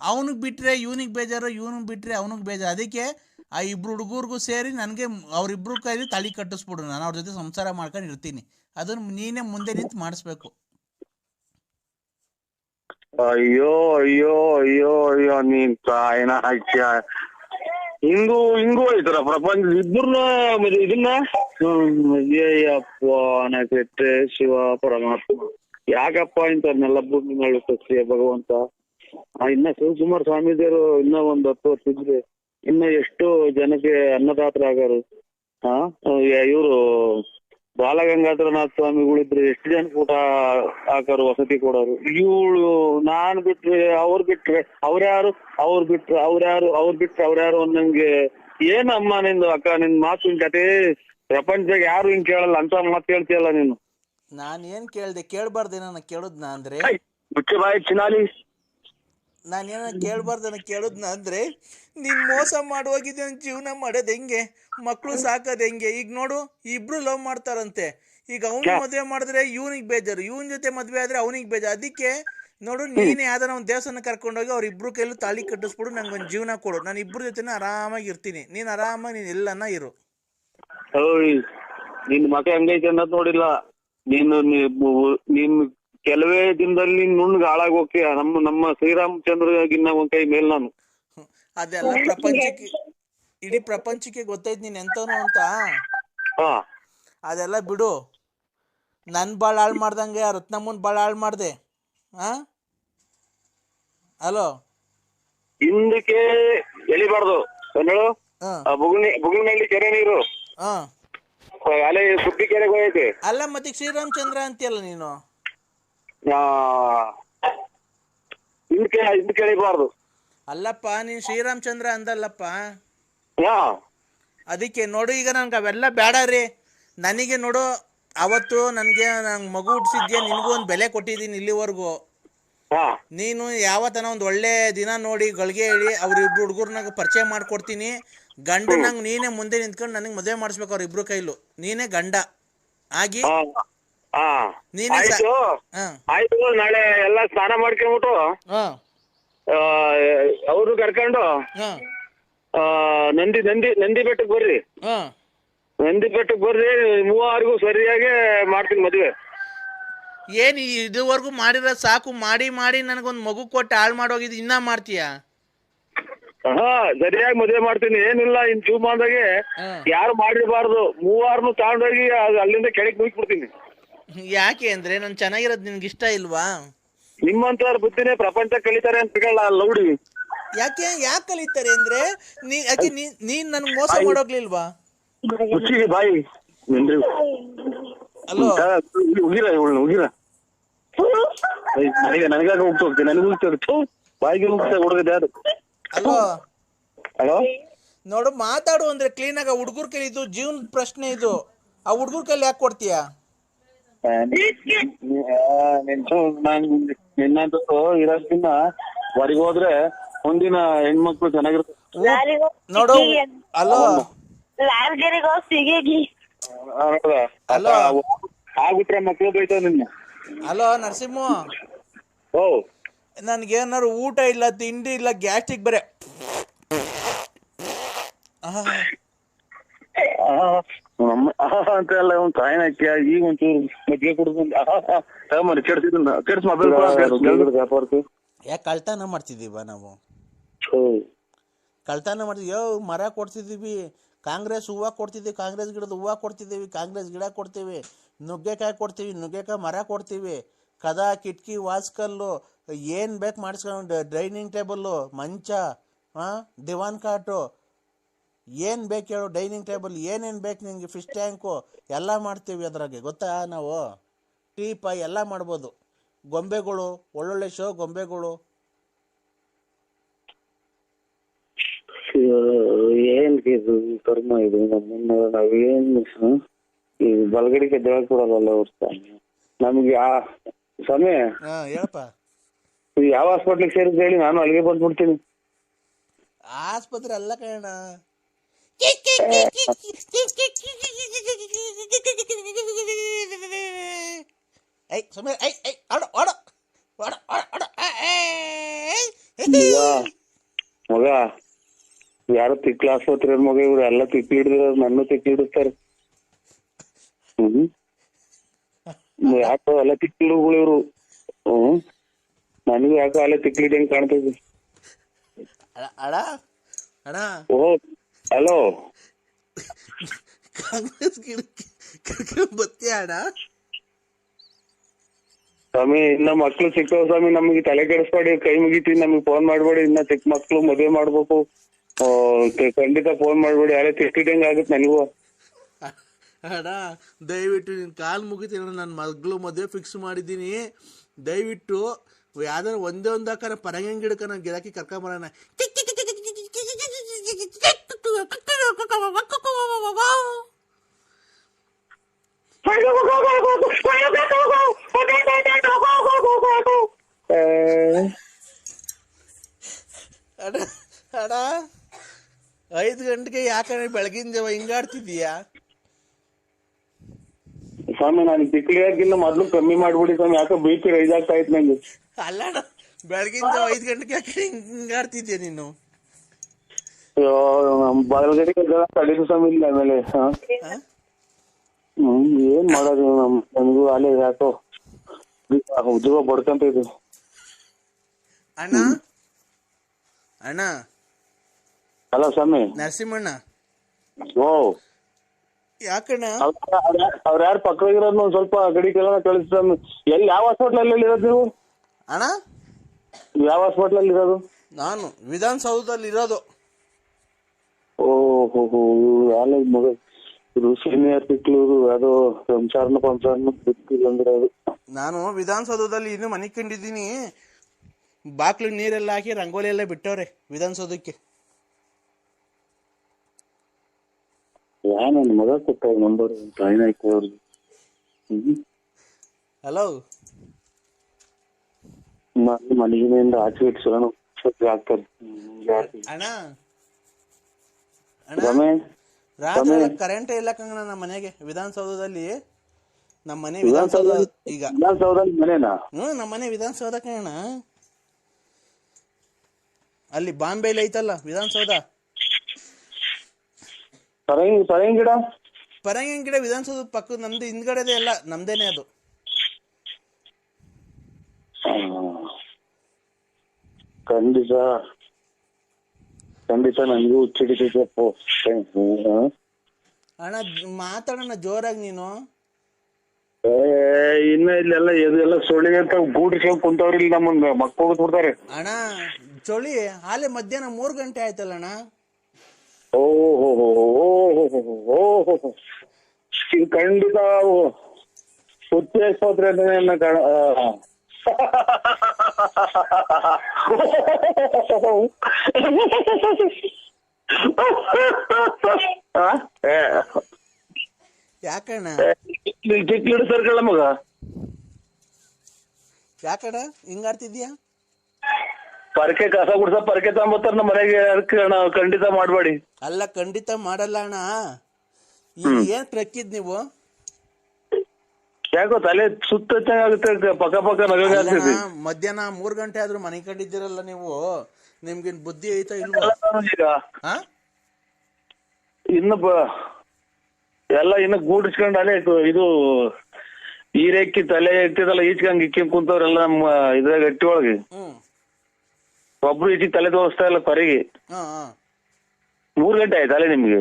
S5: ಅವನಿಗೆ ಬಿಟ್ರೆ ಇವನಿಗೆ ಬೇಜಾರು ಇವನಿಗೆ ಬಿಟ್ರೆ ಅವನಿಗೆ ಬೇಜಾರು. ಅದಕ್ಕೆ ಆ ಇಬ್ರು ಹುಡುಗರಿಗೂ ಸೇರಿ ನನಗೆ ಅವ್ರಿಬ್ರು ಕೈಲಿ ತಾಳಿ ಕಟ್ಟಿಸ್ಬಿಡು. ನಾನು ಅವ್ರ ಜೊತೆ ಸಂಸಾರ ಮಾಡ್ಕೊಂಡು ಇರ್ತೀನಿ. ಅದನ್ನ ನೀನೇ ಮುಂದೆ ನಿಂತು ಮಾಡಿಸ್ಬೇಕು.
S2: ಅಯ್ಯೋ ಅಯ್ಯೋ ಅಯ್ಯೋ ಅಯ್ಯೋ ನೀನ್ ತಾಯಿನ ಹಾಕ್ಯ. ಹಿಂಗೂ ಹಿಂಗೂ ಐತರ ಪ್ರಪಂಚ ಇಬ್ಬರನ್ನ ಇದನ್ನ? ಅಯ್ಯಪ್ಪ ನಾ ಕೆಟ್ಟೆ ಶಿವ ಪರಮಾತ್ಮ. ಯಾಕಪ್ಪ ಇಂಥವ್ರನ್ನೆಲ್ಲ ಭೂಮಿ ಮೇಲೆ ಸಸ್ಯ ಭಗವಂತ. ಇನ್ನ ಶಿವಕುಮಾರ್ ಸ್ವಾಮೀಜಿಯವರು ಇನ್ನ ಒಂದ್ ಹತ್ತು ವರ್ಷ ಇದ್ರೆ ಇನ್ನ ಎಷ್ಟು ಜನಕ್ಕೆ ಅನ್ನದಾತರಾಗಾರು ಹಾ ಇವರು ಬಾಲಗಂಗಾಧರನಾಥ ಸ್ವಾಮಿಗಳಿದ್ರೆ ಎಷ್ಟು ಜನ ಊಟ ಹಾಕೋರು ವಸತಿ ಕೊಡೋರು. ಇವಳು ನಾನ್ ಬಿಟ್ರೆ ಅವ್ರ್ ಬಿಟ್ರೆ ಅವ್ರ್ಯಾರು ಅವ್ರ್ ಬಿಟ್ರೆ ಅವ್ರ್ಯಾರು ಅವ್ರ್ ಬಿಟ್ರೆ ಅವ್ರ್ಯಾರು ಅನ್ನಂಗೆ ಏನಮ್ಮ ನಿಂದು ಅಕ್ಕ ನಿನ್ ಮಾತಿನ ಕತೆ ಪ್ರಪಂಚದಾಗ ಯಾರು ಹಿಂಗ್ ಕೇಳಲ್ಲ, ಅಂತ ಮಾತು ಹೇಳ್ತೀಯಲ್ಲ ನೀನು.
S5: ನಾನು ಏನು ಕೇಳ್ದೆ ಕೇಳಬಾರ್ದೇನೋ ನಾನು ಕೇಳೋದ್ನ ಅಂದ್ರೆ?
S2: ಮುಚ್ಚೆ ಬಾಯಿ ಚಿನಾಲಿ.
S5: ನಾನೇನ ಕೇಳಬಾರ್ದನ ಕೇಳಿದ್ನ ಅಂದ್ರೆ ನಿನ್ ಮೋಸ ನನ್ನ ಜೀವನ ಮಾಡೋದ್ ಹೆಂಗೆ? ಮಕ್ಕಳು ಸಾಕೋದ್ ಹೆಂಗೆ? ಈಗ ನೋಡು ಇಬ್ರು ಲವ್ ಮಾಡ್ತಾರಂತೆ. ಈಗ ಅವ್ನು ಮದ್ವೆ ಮಾಡಿದ್ರೆ ಇವನಿಗೆ ಬೇಜಾರು. ಇವನ್ ಜೊತೆ ಮದ್ವೆ ಆದ್ರೆ ಅವನಿಗೆ ಬೇಜಾರು. ಅದಕ್ಕೆ ನೋಡು ನೀನೇ ಯಾವ್ದಾರ ಒಂದು ದೇವಸ್ಥಾನ ಕರ್ಕೊಂಡೋಗಿ ಅವ್ರ ಇಬ್ರು ಕೈಲೂ ತಾಳಿ ಕಟ್ಟಿಸ್ಬಿಡು ನಂಗೆ ಒಂದು ಜೀವನ ಕೊಡು. ನಾನು ಇಬ್ರು ಜೊತೆನ ಆರಾಮಾಗಿ ಇರ್ತೀನಿ. ನೀನ್ ಆರಾಮಾಗಿ ನೀನು ಎಲ್ಲನ ಇರು.
S2: ನಿನ್ ಮಕ ಹೆಂಗೈತೆ ಅನ್ನೋದ್ ನೋಡಿಲ್ಲ. ನೀನು ನೀನು ಕೆಲವೇ ದಿನದಲ್ಲಿ ನುಣ್ಣಗ್ ಹಾಳಾಗ್ ಹೋಗ್ತೀಯ ನಮ್ಮ ನಮ್ಮ ಶ್ರೀರಾಮಚಂದ್ರಗಿನ್ನ ಒಂದ್ ಕೈ ಮೇಲ್ ನಾನು.
S5: ಅದೆಲ್ಲ ಪ್ರಪಂಚಕ್ಕೆ ಇಡೀ ಪ್ರಪಂಚಕ್ಕೆ ಗೊತ್ತೈತೆ ನೀನ್ ಎಂತವನು ಅಂತ.
S2: ಹಾ.
S5: ಅದೆಲ್ಲ ಬಿಡು. ನನ್ ಬಾಳ ಹಾಳ್ ಮಾಡ್ದಂಗೆ ರತ್ನಮ್ಮನ್ ಬಾಳ ಹಾಳ್ ಮಾಡ್ದೆ. ಹಾಂ ಹಲೋ?
S2: ಹಿಂದಕ್ಕೆ ಎಳಿಬಾರ್ದು. ಬುಗುಣಿ ಬುಗುಣಿನಲ್ಲಿ ಕೆರೆ ನೀರು.
S5: ಹಾಂ.
S2: ಅಲೆ ಸುದ್ದಿ ಕೆರೆಗೆ ಹೋಗೈತೆ
S5: ಅಲ್ಲ ಮತ್ತೆ ಶ್ರೀರಾಮಚಂದ್ರ ಅಂತೀಯಲ್ಲ ನೀನು?
S2: ಹಿಂದಕ್ಕೆ ಕೇಳಿಬಾರ್ದು
S5: ಅಲ್ಲಪ್ಪ ನೀನ್ ಶ್ರೀರಾಮಚಂದ್ರ ಅಂದಲ್ಲಪ್ಪ.
S2: ಹಾ.
S5: ಅದಕ್ಕೆ ನೋಡು ಈಗ ನಂಗೆ ಅವೆಲ್ಲ ಬೇಡ ರೀ. ನನಗೆ ನೋಡು ಅವತ್ತು ನನಗೆ ನಂಗೆ ಮಗು ಹುಟ್ಟಿಸಿದ್ಯಾ ನಿನಗೂ ಒಂದು ಬೆಲೆ ಕೊಟ್ಟಿದ್ದೀನಿ ಇಲ್ಲಿವರೆಗೂ.
S2: ಹಾ.
S5: ನೀನು ಯಾವತ್ತನ ಒಂದು ಒಳ್ಳೆ ದಿನ ನೋಡಿ ಗಳಿಗೆ ಹೇಳಿ ಅವ್ರಿಬ್ರು ಹುಡುಗರ್ನಾಗ ಪರಿಚಯ ಮಾಡ್ಕೊಡ್ತೀನಿ. ಗಂಡನಂಗೆ ನೀನೇ ಮುಂದೆ ನಿಂತ್ಕೊಂಡು ನನಗೆ ಮದುವೆ ಮಾಡಿಸ್ಬೇಕು ಅವ್ರಿಬ್ರು ಕೈಲು. ನೀನೇ ಗಂಡ. ಆಗಿ
S2: ಹಾ ಹಾ.
S5: ನೀನೇ ಸ-
S2: ಆಯ್ತು.
S5: ಹಾಂ.
S2: ಆಯ್ತು ನಾಳೆ ಎಲ್ಲ ಸ್ನಾನ ಮಾಡ್ಕೊಂಡ್ಬಿಟ್ಟು
S5: ಹಾ.
S2: ಅವರು ಕರ್ಕೊಂಡು
S5: ಹಾ.
S2: ಆ, ನಂದಿ ನಂದಿ ನಂದಿ ಬೆಟ್ಟಕ್ಕೆ ಬರ್ರಿ.
S5: ಹಾ.
S2: ನಂದಿ ಬೆಟ್ಟಕ್ಕೆ ಬರ್ರಿ ಮೂವರಿಗೂ ಸರಿಯಾಗಿ ಮಾಡ್ತೀನಿ ಮದುವೆ.
S5: ಏನ್ ಇದುವರೆಗೂ ಮಾಡಿರೋ ಸಾಕು. ಮಾಡಿ ಮಾಡಿ ನನಗೊಂದು ಮಗು ಕೊಟ್ಟು ಹಾಳು ಮಾಡೋಗಿದ್ದು ಇನ್ನ ಮಾಡ್ತೀಯಾ?
S2: ಹಾ ಸರಿಯಾಗಿ ಮದುವೆ ಮಾಡ್ತೀನಿ. ಏನಿಲ್ಲ ಇನ್ ಜೀವಮಾನದಾಗೆ. ಯಾರು ಮಾಡಿರಬಾರ್ದು. ಮೂವಾರ್ನು ತಗೊಂಡೋಗಿ ಅದ್ ಅಲ್ಲಿಂದ ಕೆಳಗೆ ಮುಗಿಸ್ಬಿಡ್ತೀನಿ.
S5: ಯಾಕೆ ಅಂದ್ರೆ ನಾನು ಚೆನ್ನಾಗಿರೋದು ನಿನ್ಗೆ ಇಷ್ಟ ಇಲ್ವಾ?
S2: ನಿಮ್ಮಂತ ಬುದ್ಧಿನೇ ಪ್ರಪಂಚ ಕಲಿತಾರೆ ಅಂತ ತಿಳ್ಕೊಳ್ಳ ಲೌಡಿ.
S5: ಯಾಕೆ ಯಾಕೆ ಕಲಿತಾರೆ ಅಂದ್ರೆ ನೀ ಯಾಕೆ ನೀ- ನೀನ್ ನನ್ ಮೋಸ ಮಾಡೋಗ್ಲಿಲ್ವಾ?
S2: ಹುಚ್ಚಿಗೆ ಬಾಯಿ. ನಿಂದ್ರಿ.
S5: ಅಲ್ಲೋ
S2: ಉಗಿರ ಇವಳು ಉಗಿರ. ನನಗೆ ನನಗಾಗ ಹೋಗ್ತಾ. ಹೋಗ್ತೀನಿ ನನಗೆ ಹೋಗ್ತಾರೆ ಥೂ ಬಾಯಿಗೆ ಹೋಗ್ತಾ ಹುಡುಗದ ಯಾರು
S5: ಅಲ್ಲೋ
S2: ಹಲೋ
S5: ನೋಡು ಮಾತಾಡು ಅಂದ್ರೆ ಕ್ಲೀನ್ ಆಗ ಹುಡುಗರ ಕೈಲಿ ಇದು ಜೀವನ ಪ್ರಶ್ನೆ ಇದು ಆ ಹುಡುಗರ ಕೈಲಿ ಯಾಕೆ ಕೊಡ್ತೀಯ
S2: ನಾನು ನಿನ್ನಂತೂ ಇರೋದ್ಕಿನ್ನ ಹೊರಗೆ ಹೋದ್ರೆ ಮುಂದಿನ ಹೆಣ್ಮಕ್ಳು ಚೆನ್ನಾಗಿರ್ತಾರೆ
S5: ನೋಡು
S2: ಅಲೋ ಆಗ್ಬಿಟ್ರೆ ಮಕ್ಳು ಬೈತಾವ ನಿನ್ನ
S5: ಹಲೋ ನರಸಿಂಹ
S2: ಓ
S5: ನನ್ಗೇನಾರು ಊಟ ಇಲ್ಲ ತಿಂಡಿ ಇಲ್ಲ ಗ್ಯಾಸ್ಟಿಕ್ ಬರೇ. ಆಹ್.
S2: ನಮ್ಮ ಅಂತ ಎಲ್ಲ ಒಂದ್ ಕಾಯಿನ ಹಾಕಿ ಈಗ ಒಂಚೂರು ಮಜ್ಜಿಗೆ ಕುಡ್ಕೊಂಡು ತಗೊಂಬರಿ ಕೆಡ್ಸಿದ್ನ ಕೆಡ್ಸ್ ಮೊಬೈಲ್ ವ್ಯಾಪಾರಕ್ಕೆ.
S5: ಯಾಕೆ ಕಳ್ತನ ಮಾಡ್ತಿದ್ದೀವ ನಾವು. ಕಳ್ತನ ಮಾಡ್ತೀವಿ ಯೋ ಮರ ಕೊಡ್ತಿದ್ದೀವಿ ಕಾಂಗ್ರೆಸ್ ಹೂವು ಕೊಡ್ತಿದ್ದೀವಿ ಕಾಂಗ್ರೆಸ್ ಗಿಡದ ಹೂವು ಕೊಡ್ತಿದ್ದೀವಿ ಕಾಂಗ್ರೆಸ್ ಗಿಡ ಕೊಡ್ತೀವಿ ನುಗ್ಗೆಕಾಯಿ ಕೊಡ್ತೀವಿ ನುಗ್ಗೆಕಾಯಿ ಮರ ಕೊಡ್ತೀವಿ ಕದ ಕಿಟಕಿ ವಾಸ್ಕಲ್ಲು ಏನು ಬೇಕು ಮಾಡಿಸ್ಕೊಂಡು ಡೈನಿಂಗ್ ಟೇಬಲ್ಲು ಮಂಚ ಹಾಂ ದಿವಾನ್ ಕಾಟು. ಏನು ಬೇಕು ಹೇಳು ಡೈನಿಂಗ್ ಟೇಬಲ್ ಏನೇನು ಬೇಕು ನಿಮಗೆ ಫಿಶ್ ಟ್ಯಾಂಕು ಎಲ್ಲ ಮಾಡ್ತೀವಿ ಅದರಾಗೆ. ಗೊತ್ತಾ ನಾವು? ಟೀ ಪೈ ಎಲ್ಲ ಮಾಡ್ಬೋದು. ಗೊಂಬೆಗಳು ಒಳ್ಳೊಳ್ಳೆ ಶೋ ಗೊಂಬೆಗಳು.
S2: ಏನ್ ಇದು ಕರ್ಮ ಇದು? ನಮ್ಮನ್ನ ನಾವೇನ್? ಈ ಬಲಗಡಿಗೆ ದೇವ ಕೊಡಲ್ಲ ಅವ್ರ ನಮ್ಗೆ ಆ ಸಮಯ
S5: ಹಾಂ ಹೇಳಪ್ಪ
S2: ಯಾವ ಹಾಸ್ಪಿಟ್ಲಿಗೆ ಸೇರಿದ್ ಹೇಳಿ ನಾನು ಅಲ್ಲಿಗೆ ಬಂದ್ಬಿಡ್ತೀನಿ
S5: ಆಸ್ಪತ್ರೆ ಅಲ್ಲ ಕಣ ಐ ಸುಮ್ಮನೆ ಐ ಐ ಆಡು
S2: ಮಗ ಯಾರು ತಿಕ್ಲ ಆಸ್ಪತ್ರೆ ಮಗ ಇವ್ರು ಎಲ್ಲ ತಿಕ್ಲಿ ಹಿಡಿದ್ರೆ ನನ್ನ ತಿಕ್ಲಿ ಹಿಡಿಸ್ತಾರೆ ಹ್ಮ್ ಯಾಕೋ ಎಲ್ಲ ತಿಕ್ಲಿಗಳು ಇವ್ರು ಹ್ಮ್ ನನಗೂ ಯಾಕೋ ಅಲ್ಲೇ ತಿಕ್ಲಿ
S5: ಕಾಣ್ತದೆ. ಅಣ್ಣ
S2: ಓ ಹಲೋ.
S5: ಕಾಂಗ್ರೆಸ್ ಕರ್ಕೊಂಡ್ ಬತ್ತೀಯ ಅಣ್ಣ
S2: ಸ್ವಾಮಿ ಇನ್ನ ಮಕ್ಳು ಸಿಕ್ಕವ್ ಸ್ವಾಮಿ ನಮಗೆ ತಲೆ ಕೆಡಿಸ್ಬೇಡಿ ಕೈ ಮುಗಿತೀವಿ ನಮಗೆ ಫೋನ್ ಮಾಡ್ಬೇಡಿ ಇನ್ನ ಚಿಕ್ಕ ಮಕ್ಳು ಮದುವೆ ಮಾಡ್ಬೇಕು. ಖಂಡಿತ ಫೋನ್ ಮಾಡ್ಬೇಡಿ ಯಾರೇ ತಿಕ್ಕಿದಂಗ ಆಗುತ್ತೆ ನನಗೂ.
S5: ಅಣ್ಣ, ದಯವಿಟ್ಟು ನಿನ್ನ ಕಾಲು ಮುಗಿತೀನಿ ನನ್ನ ಮಗಳು ಮದುವೆ ಫಿಕ್ಸ್ ಮಾಡಿದ್ದೀನಿ. ದಯವಿಟ್ಟು ಯಾವ್ದಾರು ಒಂದೇ ಒಂದು ಹಾಕಾರ ಪರಂಗಿ ಗಿಡಕ್ಕೆ ನಾನು ಗಿರಾಕಿ ಕರ್ಕೊಂಬರೋಣ ಅಡ ಐದು ಗಂಟೆಗೆ ಯಾಕಂದ್ರೆ ಬೆಳಗಿನ ಜಾವ ಹಿಂಗಾಡ್ತಿದೀಯಾ
S2: ಸ್ವಾಮಿ ನಾನು ತಿಕ್ಲಿ ಹಾಕಿನ್ನ ಮೊದ್ಲು ಕಮ್ಮಿ ಮಾಡ್ಬಿಡಿ ಸ್ವಾಮಿ ಯಾಕೋ ಬಿ ಪಿ ರೈಸ್ ಆಗ್ತಾ ಇತ್ತು ನಂಗೆ.
S5: ಅಲ್ಲ ಅಣ್ಣ ಬೆಳಗಿನ ಜಾವ ಐದು ಗಂಟೆಗೆ ಯಾಕೆ ಹಿಂಗಾಡ್ತಿದ್ಯಾ ನೀನು?
S2: ಬಲಗಡೆ ತಡೀತು ಸ್ವಾಮಿ ಇಲ್ಲ ಆಮೇಲೆ ಏನ್ ಮಾಡೋದು ನಮ್ ನನಗೂ ಅಲ್ಲೇ ಯಾಕೋ ಉದ್ಯೋಗ ಬಡ್ಕಂತ ಇದು
S5: ಅಣ್ಣ ಅಣ್ಣ.
S2: ಹಲೋ ಸ್ವಾಮಿ.
S5: ನರಸಿಂಹಣ್ಣ.
S2: ಓ.
S5: ಯಾಕಣ್ಣ?
S2: ಅವ್ರ ಯಾರು ಪಕ್ಕದಾಗಿರೋದ್ ಒಂದ್ ಸ್ವಲ್ಪ ಗಡಿ ಕೆಲ ಕಳಿಸಿ ಸ್ವಾಮಿ ಎಲ್ಲಿ ಯಾವ ಹಾಸ್ಪಿಟಲ್ ಅಲ್ಲಿ ಇರೋದು ನೀವು?
S5: ಅಣ್ಣ?
S2: ಯಾವ ಹಾಸ್ಪಿಟಲ್ ಅಲ್ಲಿ ಇರೋದು?
S5: ನಾನು ವಿಧಾನಸೌಧದಲ್ಲಿ ಇರೋದು.
S2: ಓಹೋ ಯಾಲ ಮಗ ಇದು ಸೀನಿಯರ್ ತಿಕ್ಲೂರು ಅದು ಸಂಸಾರನ ಪಂಸಾರನ ಬಿಟ್ಟಿಲ್ಲ ಅಂದ್ರೆ ಅದು.
S5: ನಾನು ವಿಧಾನಸೌಧದಲ್ಲಿ ಇನ್ನೂ ಮನೆ ಕಂಡಿದ್ದೀನಿ ಬಾಕ್ಲಿಗೆ ನೀರೆಲ್ಲ ಹಾಕಿ ರಂಗೋಲಿ ಎಲ್ಲ ಬಿಟ್ಟವ್ರೆ ವಿಧಾನಸೌಧಕ್ಕೆ.
S2: ಯಾ ನನ್ನ ಮಗ ಕೊಟ್ಟ ನಂಬರ್ ತಾಯಿನ ಅವ್ರಿಗೆ.
S5: ಹಲೋ
S2: ಮನೆಗಿನಿಂದ ಆಚೆ ಇಟ್ಸೋಣ. ಹಾಕ್ತಾರೆ
S5: ಅಣ್ಣ? ಅಣ್ಣ? ರಾತ್ರಿ ಕರೆಂಟೇ ಇಲ್ಲ ಕಂಗಣ ನಮ್ಮ ಮನೆಗೆ ವಿಧಾನಸೌಧದಲ್ಲಿ. ನಮ್ಮ ಮನೆ ವಿಧಾನಸೌಧ ಈಗ.
S2: ವಿಧಾನಸೌಧ
S5: ಹ್ಞೂ ನಮ್ಮ ಮನೆ ವಿಧಾನಸೌಧ ಕಣ ಅಲ್ಲಿ ಬಾಂಬೆಲಿ ಐತಲ್ಲ ವಿಧಾನಸೌಧ.
S2: ಪರಂಗಿ ಪರಂಗಿ ಗಿಡ?
S5: ಪರಂಗಿ ಗಿಡ ವಿಧಾನಸೌಧ ಪಕ್ಕದ ನಮ್ದು ಹಿಂದ್ಗಡೆದೆ ಎಲ್ಲ ನಮ್ದೇನೆ ಅದು.
S2: ಖಂಡಿತ. ಖಂಡಿತ ನನಗೂ ಹುಚ್ಚಿಡಿತೈತಪ್ಪ.
S5: ಅಣ್ಣ ಮಾತಾಡೋಣ ಜೋರಾಗಿ ನೀನು.
S2: ಏ ಇನ್ನ ಇಲ್ಲೆಲ್ಲ ಇದೆಲ್ಲ ಸೊಳಿ ಅಂತ ಗೂಡಿಸ್ಕೊಂಡು ಕುಂತವ್ರಿ ನಮ್ಮ ನಮ್ಮನ್ನ ಮಕ್ಕಳು ಬಿಡ್ತಾರೆ.
S5: ಅಣ್ಣ ಚಳಿ ಆಲೆ ಮಧ್ಯಾಹ್ನ ಮೂರು ಗಂಟೆ ಆಯ್ತಲ್ಲ ಅಣ್ಣ?
S2: ಓಹೋ ಓಹೋ ಇದು ಖಂಡಿತ ನನ್ನ ಕಾಣ
S5: ಯಾಕಣ್ಣ?
S2: ಹಿಡಿದು ಸರ್ಕಳ ಮಗ?
S5: ಯಾಕಣ್ಣ? ಹಿಂಗಾಡ್ತಿದ್ಯಾ
S2: ಪರಕೆ ಕಸ ಗುಡ್ಸ ಪರಕೆ ತಗೊಂಬತ್ತಾರ ನಮ್ಮ ಮನೆಗೆ ಅದಕ್ಕೆ ಅಣ್ಣ ಖಂಡಿತ ಮಾಡಬೇಡಿ.
S5: ಅಲ್ಲ ಖಂಡಿತ ಮಾಡಲ್ಲ ಅಣ್ಣ. ಈಗ ಏನ್ ಟ್ರಕ್ಕಿದ್ ನೀವು?
S2: ಯಾಕೋ ತಲೆ ಸುತ್ತ ಚೆನ್ನಾಗುತ್ತೆ ಪಕ್ಕ ಪಕ್ಕ ನಗಗೆ ಆಗ್ತೈತಿ.
S5: ಮಧ್ಯಾಹ್ನ ಮೂರ್ ಗಂಟೆ ಆದ್ರೂ ಮನೆ ಕಂಡಿದ್ದೀರಲ್ಲ ನೀವು ನಿಮ್ಗಿನ್ ಬುದ್ಧಿ ಐತಾ ಇಲ್ವಾ?
S2: ಈಗ
S5: ಹಾ?
S2: ಇನ್ನು ಬ- ಎಲ್ಲ ಇನ್ನು ಗೂಡಿಸ್ಕೊಂಡು ಅಲ್ಲೇ ಇದು- ಇದು ಈರೆಕ್ಕಿ ತಲೆ ಇಟ್ಟಿದಲ್ಲ ಈಚ್ಕಂಗ್ ಇಕ್ಕಿ ಕುಂತವ್ರೆಲ್ಲ ನಮ್ಮ ಇದ್ರಾಗ ಗಟ್ಟಿ ಒಳಗೆ
S5: ಹ್ಮ್.
S2: ಒಬ್ರು ಈಚಿಗೆ ತಲೆ ತೋರಿಸ್ತಾ ಇಲ್ಲ ಹೊರಗೆ
S5: ಹಾ ಹಾ.
S2: ಮೂರ್ ಗಂಟೆ ಆಯ್ತಲ್ಲ ನಿಮ್ಗೆ.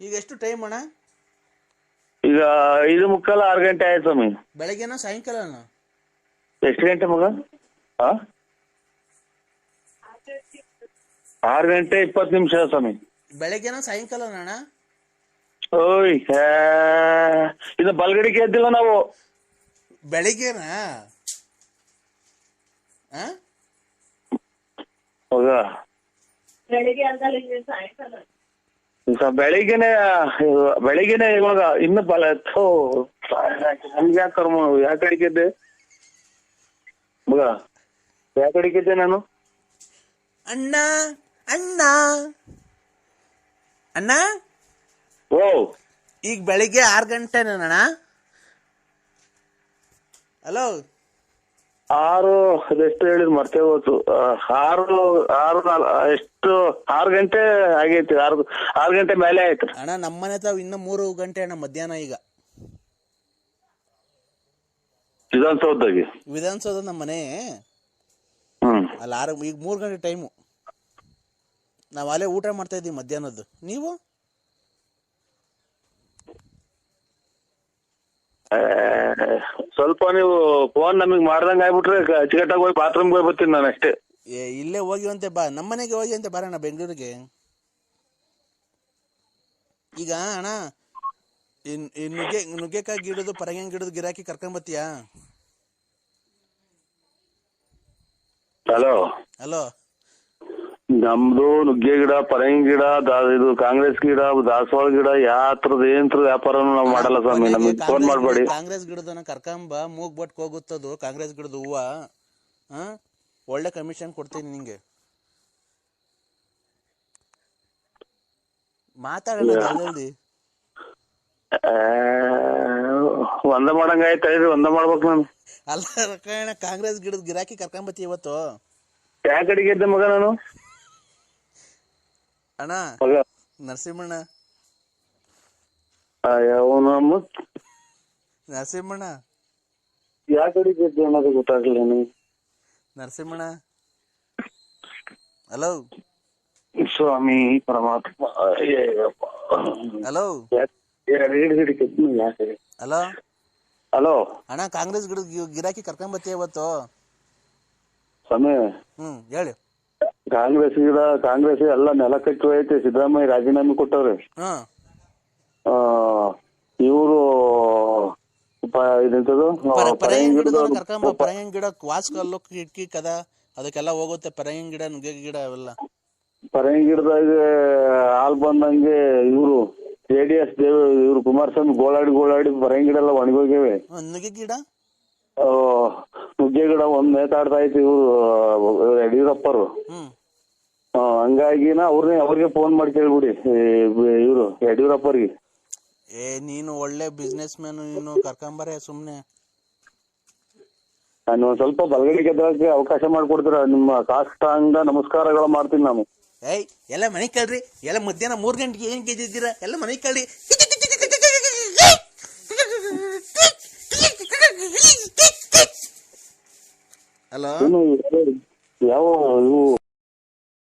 S5: ಈಗ ಎಷ್ಟು ಟೈಮ್ ಅಣ್ಣ?
S2: ಈಗ ಐದು ಮುಕ್ಕಾಲ ಆರು ಗಂಟೆ ಆಯ್ತು ಸ್ವಾಮಿ.
S5: ಬೆಳಗ್ಗೆನ ಸಾಯಂಕಾಲನ?
S2: ಎಷ್ಟು ಗಂಟೆ ಮಗ? ಆ? ಆರು ಗಂಟೆ ಇಪ್ಪತ್ತು ನಿಮಿಷ ಸ್ವಾಮಿ.
S5: ಬೆಳಗ್ಗೆನ ಸಾಯಂಕಾಲನ ಅಣ್ಣ?
S2: ಓಯ್ ಹೇ. ಇದು ಬಲ್ಗಡಿಗೆ ಎದ್ದಿಲ್ಲ ನಾವು.
S5: ಬೆಳಿಗ್ಗೆನಾ? ಆ?
S2: ಮಗ
S7: ಬೆಳಿಗ್ಗೆ ಸಾಯಂಕಾಲ.
S2: ಬೆಳಿಗ್ಗೆನೆ ಬೆಳಿಗ್ಗೆನೆ ಇವಾಗ ಇನ್ನು ಬಲ ಥೋ ನಮ್ಗೆ ಯಾಕೆ ಕರ್ಮ ಯಾಕೆ ಅಡಿಕಿದ್ದೆ ಮಗ ಯಾಕೆ ಅಡಿಕಿದ್ದೆ ನಾನು?
S5: ಅಣ್ಣ ಅಣ್ಣ. ಅಣ್ಣ?
S2: ಓ.
S5: ಈಗ ಬೆಳಿಗ್ಗೆ ಆರು ಗಂಟೆನ ಅಣ್ಣ ಹಲೋ?
S2: ಆರು ಎಷ್ಟು ಹೇಳಿದ್ ಮರ್ತೇ ಹೋತು ಆರು ಆರು ಎಷ್ಟು ಆರು ಗಂಟೆ ಆಗೈತಿ ಆರು ಆರು ಗಂಟೆ ಮೇಲೆ ಆಯ್ತು.
S5: ಅಣ್ಣ ನಮ್ಮನೆ ತಾವ್ ಇನ್ನ ಮೂರು ಗಂಟೆ ಅಣ್ಣ ಮಧ್ಯಾಹ್ನ ಈಗ.
S2: ವಿಧಾನಸೌಧದಾಗೆ?
S5: ವಿಧಾನಸೌಧ ನಮ್ಮ ಮನೆ.
S2: ಹ್ಮ್.
S5: ಅಲ್ಲಿ ಆರು ಈಗ ಮೂರು ಗಂಟೆ ಟೈಮು. ನಾವು ಅಲ್ಲೇ ಊಟ ಮಾಡ್ತಾ ಇದ್ದೀವಿ ಮಧ್ಯಾಹ್ನದ್ದು. ನೀವು?
S2: ಸ್ವಲ್ಪ ನೀವು ಫೋನ್ ನಮಗ್ ಮಾಡ್ದಂಗ ಆಗ್ಬಿಟ್ರೆ ಅಚ್ಚುಕಟ್ಟಾಗಿ ಹೋಗಿ ಬಾತ್ರೂಮ್ಗೆ ಹೋಗಿ ಬರ್ತೀನಿ ನಾನು ಅಷ್ಟೇ.
S5: ಏ ಇಲ್ಲೇ ಹೋಗಿವಂತೆ ಬಾ ನಮ್ಮನೆಗೆ ಹೋಗಿ ಅಂತ ಬರೋಣ ಬೆಂಗಳೂರಿಗೆ. ಈಗ ಅಣ್ಣ ಇನ್ ಈ ನುಗ್ಗೆ ನುಗ್ಗೆಕಾಯಿ ಗಿಡದು ಪರಂಗಿ ಗಿಡದು ಗಿರಾಕಿ ಕರ್ಕೊಂಬತ್ತೀಯಾ
S2: ಹಲೋ
S5: ಹಲೋ
S2: ನಮ್ದು ನುಗ್ಗೆ ಗಿಡ ಪರಂಗಿ ಗಿಡ ದಾ- ಇದು ಕಾಂಗ್ರೆಸ್ ಗಿಡ ದಾಸವಾಳ ಗಿಡ ಯಾತ್ರದ ಏನ್ ವ್ಯಾಪಾರನು ನಾವು ಮಾಡಲ್ಲ ಸ್ವಾಮಿ ನಮಗೆ ಫೋನ್ ಮಾಡ್ಬೇಡಿ.
S5: ಕಾಂಗ್ರೆಸ್ ಗಿಡದನ ಕರ್ಕಂಬ ಮೂಗ್ ಬಟ್ ಹೋಗುತ್ತದು ಕಾಂಗ್ರೆಸ್ ಗಿಡದ ಹೂವ ಹಾ ಒಳ್ಳೆ ಕಮಿಷನ್ ಕೊಡ್ತೀನಿ ನಿಂಗೆ. ಮಾತಾಡಲ್ಲ ಜಲ್ದಿ
S2: ಒಂದ ಮಾಡಂಗ ಆಯ್ತು ಒಂದ ಮಾಡ್ಬೇಕು ನಾನು.
S5: ಅಲ್ಲ ಕಾಂಗ್ರೆಸ್ ಗಿಡದ ಗಿರಾಕಿ ಕರ್ಕೊಂಬತ್ತಿ ಇವತ್ತು.
S2: ಯಾಕೆ ಕಡೆಗೆ ಇದ್ದೆ ಮಗ ನಾನು?
S5: ಅಣ್ಣ? ನರಸಿಂಹಣ್ಣ?
S2: ಅವನು
S5: ನರಸಿಂಹಣ್ಣ?
S2: ಯಾಕೆ ಕಡೆಗೆ ಇದ್ದೆ ಅನ್ನೋದು ಗೊತ್ತಾಗ್ಲಿಲ್ಲ
S5: ನರಸಿಂಹಣ್ಣ? ಹಲೋ?
S2: ಸ್ವಾಮಿ ಪರಮಾತ್ಮ.
S5: ಹಲೋ? ಹಲೋ?
S2: ಹಲೋ?
S5: ಅಣ್ಣ ಕಾಂಗ್ರೆಸ್ ಗಿಡ ಗಿರಾಕಿ ಕರ್ಕೊಂಬತ್ತಿ ಇವತ್ತು?
S2: ಸ್ವಾಮಿ.
S5: ಹ್ಮ್ ಹೇಳಿ.
S2: ಕಾಂಗ್ರೆಸ್ ಗಿಡ ಕಾಂಗ್ರೆಸ್ ಎಲ್ಲ ನೆಲ ಕಟ್ಟಿ ಹೋಯ್ತು ಸಿದ್ದರಾಮಯ್ಯ ರಾಜೀನಾಮೆ ಕೊಟ್ಟವ್ರೆ. ಆ ಇವರು ಇದೆಂತದು?
S5: ಪರ- ಪರಂಗಿ ಗಿಡದನ್ನ
S2: ಗಿಡದವ್ರು-
S5: ಗಿಡ ವಾಸ್ಕಲ್ಲು ಕಿಟಕಿ ಕದ ಅದಕ್ಕೆಲ್ಲ ಹೋಗುತ್ತೆ ಪರಂಗಿ ಗಿಡ ನುಗ್ಗೆ ಗಿಡ ಅವೆಲ್ಲ.
S2: ಪರಂಗಿ ಗಿಡದಾಗ ಹಾಲ್ ಬಂದಂಗೆ ಇವರು ಜೆಡಿಎಸ್ ದೇವ ಇವ್ರು ಕುಮಾರಸ್ವಾಮಿ ಗೋಳಾಡಿ ಗೋಳಾಡಿ ಪರಂಗಿ ಗಿಡ ಎಲ್ಲ
S5: ಒಣಗೋಗಿವೆ ನುಗ್ಗೆ ಗಿಡ?
S2: ನುಗ್ಗೆ ಗಿಡ ಒಂದ್ ನೇತಾಡ್ತಾ ಇತ್ತು ಇವರು ಯಡಿಯೂರಪ್ಪರು.
S5: ಹ್ಮ್.
S2: ಹಂಗಾಗಿನ ಅವ್ರನ್ನೇ ಅವ್ರಿಗೆ ಫೋನ್ ಮಾಡಿ ಕೇಳ್ಬಿಡಿ ಇವರು ಯಡಿಯೂರಪ್ಪರಿಗೆ.
S5: ಏ ನೀನು ಒಳ್ಳೆ ಬಿಸ್ನೆಸ್ ಮ್ಯಾನ್ ನೀನು ಕರ್ಕೊಂಬರೆ ಸುಮ್ನೆ.
S2: ನಾನು ಒಂದ್ ಸ್ವಲ್ಪ ಬಲಗಡೆ ಗೆದ್ದಕ್ಕೆ ಅವಕಾಶ ಮಾಡ್ಕೊಡ್ತೀರ? ನಿಮ್ಮ ಕಾಷ್ಟಾಂಗ ನಮಸ್ಕಾರಗಳು ಮಾಡ್ತೀನಿ ನಾನು.
S5: ಏಯ್ ಎಲ್ಲ ಮನೆ ಕಳ್ರಿ. ಎಲ್ಲ ಮಧ್ಯಾಹ್ನ ಮೂರ್ ಗಂಟೆಗೆ ಏನ್ ಗೆದ್ದಿದ್ದೀರ? ಎಲ್ಲ ಮನೆ ಕಳ್ರಿ. ಹಲೋ?
S2: ಏನು ಯಾವ ಇವು